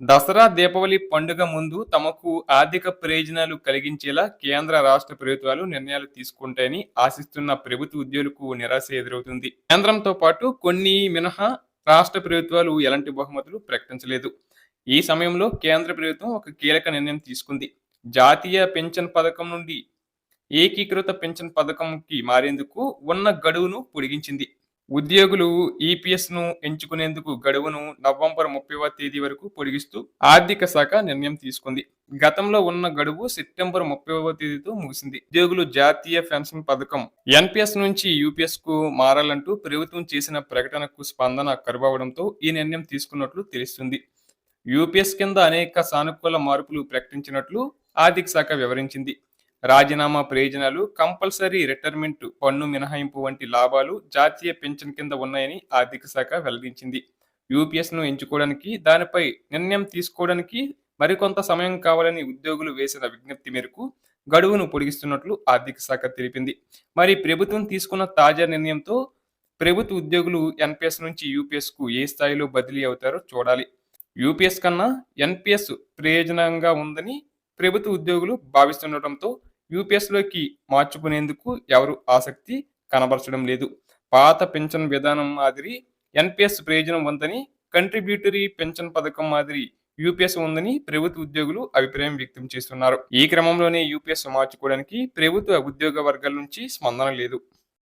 దసరా దీపావళి పండుగ ముందు తమకు ఆర్థిక ప్రయోజనాలు కలిగించేలా కేంద్ర రాష్ట్ర ప్రభుత్వాలు నిర్ణయాలు తీసుకుంటాయని ఆశిస్తున్న ప్రభుత్వ ఉద్యోగులకు నిరాశ ఎదురవుతుంది. కేంద్రంతో పాటు కొన్ని మినహా రాష్ట్ర ప్రభుత్వాలు ఎలాంటి బహుమతులు ప్రకటించలేదు. ఈ సమయంలో కేంద్ర ప్రభుత్వం ఒక కీలక నిర్ణయం తీసుకుంది. జాతీయ పెన్షన్ పథకం నుండి ఏకీకృత పెన్షన్ పథకంకి మారేందుకు ఉన్న గడువును పొడిగించింది. ఉద్యోగులు ఈపీఎస్ను ఎంచుకునేందుకు గడువును నవంబర్ ముప్పైవ తేదీ వరకు పొడిగిస్తూ ఆర్థిక శాఖ నిర్ణయం తీసుకుంది. గతంలో ఉన్న గడువు సెప్టెంబర్ ముప్పైవ తేదీతో ముగిసింది. ఉద్యోగులు జాతీయ పెన్షన్ పథకం ఎన్పిఎస్ నుంచి యూపీఎస్కు మారాలంటూ ప్రభుత్వం చేసిన ప్రకటనకు స్పందన కరువవడంతో ఈ నిర్ణయం తీసుకున్నట్లు తెలుస్తుంది. యూపీఎస్ కింద అనేక సానుకూల మార్పులు ప్రకటించినట్లు ఆర్థిక శాఖ వివరించింది. రాజీనామా ప్రయోజనాలు కంపల్సరీ రిటైర్మెంట్ పన్ను మినహాయింపు వంటి లాభాలు జాతీయ పెన్షన్ కింద ఉన్నాయని ఆర్థిక శాఖ వెల్లడించింది. యూపీఎస్ను ఎంచుకోవడానికి దానిపై నిర్ణయం తీసుకోవడానికి మరికొంత సమయం కావాలని ఉద్యోగులు వేసిన విజ్ఞప్తి మేరకు గడువును పొడిగిస్తున్నట్లు ఆర్థిక శాఖ తెలిపింది. మరి ప్రభుత్వం తీసుకున్న తాజా నిర్ణయంతో ప్రభుత్వ ఉద్యోగులు ఎన్పిఎస్ నుంచి యూపీఎస్కు ఏ స్థాయిలో బదిలీ అవుతారో చూడాలి. యూపీఎస్ కన్నా ఎన్పిఎస్ ప్రయోజనంగా ఉందని ప్రభుత్వ ఉద్యోగులు భావిస్తుండటంతో యూపీఎస్లోకి మార్చుకునేందుకు ఎవరు ఆసక్తి కనబరచడం లేదు. పాత పెన్షన్ విధానం మాదిరి ఎన్పిఎస్ ప్రయోజనం ఉందని కంట్రిబ్యూటరీ పెన్షన్ పథకం మాదిరి యూపీఎస్ ఉందని ప్రభుత్వ ఉద్యోగులు అభిప్రాయం వ్యక్తం చేస్తున్నారు. ఈ క్రమంలోనే యూపీఎస్ మార్చుకోవడానికి ప్రభుత్వ ఉద్యోగ వర్గాల నుంచి స్పందన లేదు.